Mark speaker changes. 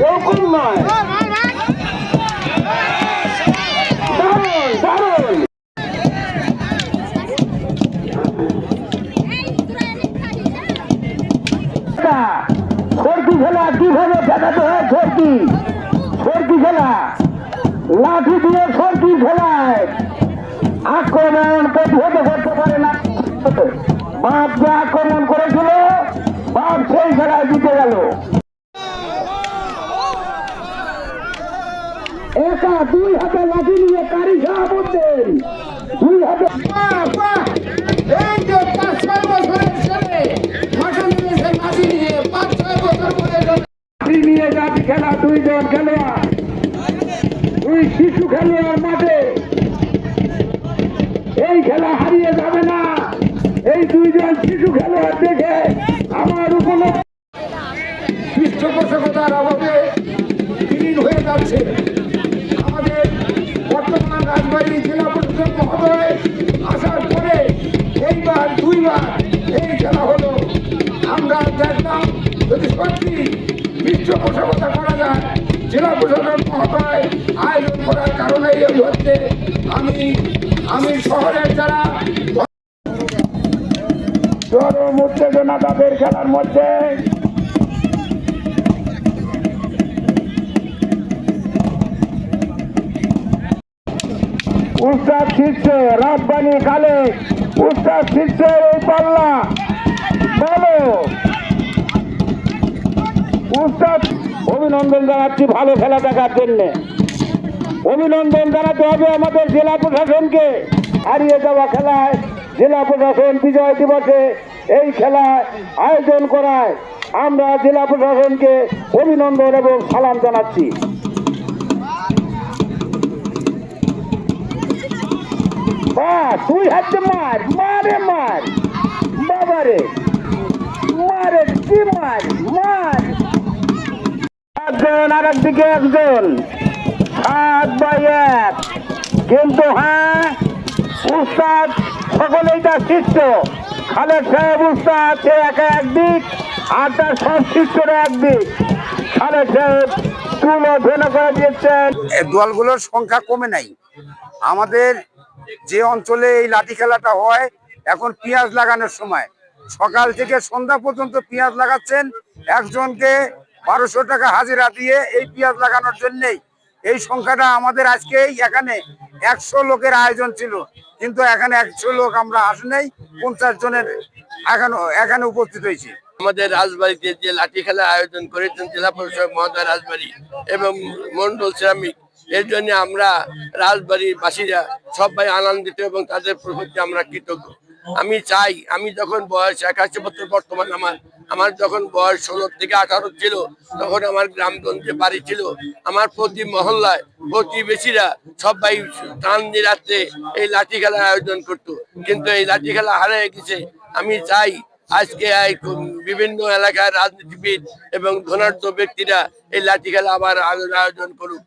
Speaker 1: কেউ কম নয় সর্দি খেলা কীভাবে দেখাতে হয় সর্দি সর্দি খেলা, লাঠি দিয়ে সর্দি খেলায়। আক্রমণ প্রতিহত করতে পারে না। যে আক্রমণ করেছিল লাঠি নিয়ে কারি দুই হাতে
Speaker 2: নিয়ে
Speaker 1: খেলা দুইজন খেলোয়াড়। দুই শিশু খেলোয়াড় মাঠে। এই খেলা হারিয়ে যাবে না। এই দুইজন শিশু খেলোয়াড় দেখে আমার উপলব্ধি
Speaker 2: পৃষ্ঠপোষকতার অভাবে পরিষদ আসার পরে এইবার, দুইবার এই খেলা হলো। আমরা দেখলাম যদি সত্যি পৃষ্ঠপোষকতা করা যায়, জেলা প্রশাসন মহোদয় আয়োজন করার কারণে এই হচ্ছে আমি আমি শহরের যারা
Speaker 1: চরম উত্তেজনা তাদের খেলার মধ্যে। উস্তাদ শীর্ষ, রাব্বানি কালে উস্তাদ শীর্ষের এই পাল্লা। বলো। উস্তাদ, অভিনন্দন জানাচ্ছি ভালো খেলা দেখার জন্যে। অভিনন্দন জানাতে হবে আমাদের জেলা প্রশাসনকে। হারিয়ে যাওয়া খেলায় জেলা প্রশাসন বিজয় দিবসে এই খেলা আয়োজন করায় আমরা জেলা প্রশাসনকে অভিনন্দন এবং সালাম জানাচ্ছি। বাহ তুই হাতে মার, মারে মার। বাবারে, মারে কি মার মার। একজন আর একদিকে একজন। সাত বাই এক। কিন্তু হ্যাঁ উস্তাদ সকলেই তার শিষ্য। খালেদ সাহেব উস্তাদ, সে একা একদিক, আর তার সব শিষ্যরা একদিক। খালেদ সাহেব তুলো ধনে করে দিয়েছেন
Speaker 3: দলগুলোর সংখ্যা কমে নাই। আমাদের যে অঞ্চলে এই লাঠি খেলাটা হয়, এখন পেঁয়াজ লাগানোর সময়। সকাল থেকে সন্ধ্যা পর্যন্ত পেঁয়াজ লাগাচ্ছেন। একজনকে বারোশো টাকা হাজিরা দিয়ে এই পেঁয়াজ লাগানোর জন্যেই। এই সংখ্যাটা আমাদের আজকে এখানে একশো লোকের আয়োজন ছিল। কিন্তু এখানে একশো লোক আমরা আসি নাই, পঞ্চাশ জনের এখানে এখানে উপস্থিত হয়েছি।
Speaker 4: আমাদের রাজবাড়িতে যে লাঠি খেলা আয়োজন করেছেন জেলা পরিষদ মহোদয় রাজবাড়ি এবং মন্ডল শ্রমিক এর জন্য আমরা রাজবাড়ির বাসীরা সবাই আনন্দিত এবং তাদের প্রতি আমরা কৃতজ্ঞ। আমি চাই, আমি যখন বয়স একাশি বছর বর্তমান আমার আমার যখন বয়স ষোলো থেকে আঠারো ছিল, তখন আমার গ্রামগঞ্জে বাড়ি ছিল, আমার প্রতি মহল্লায় প্রতিবেশীরা সবাই টান রাত্রে এই লাঠি খেলার আয়োজন করতো। কিন্তু এই লাঠি খেলা হারিয়ে গেছে। আমি চাই আজকে বিভিন্ন এলাকার রাজনীতিবিদ এবং ধনাঢ্য ব্যক্তিরা এই লাঠি খেলা আবার আয়োজন করুক।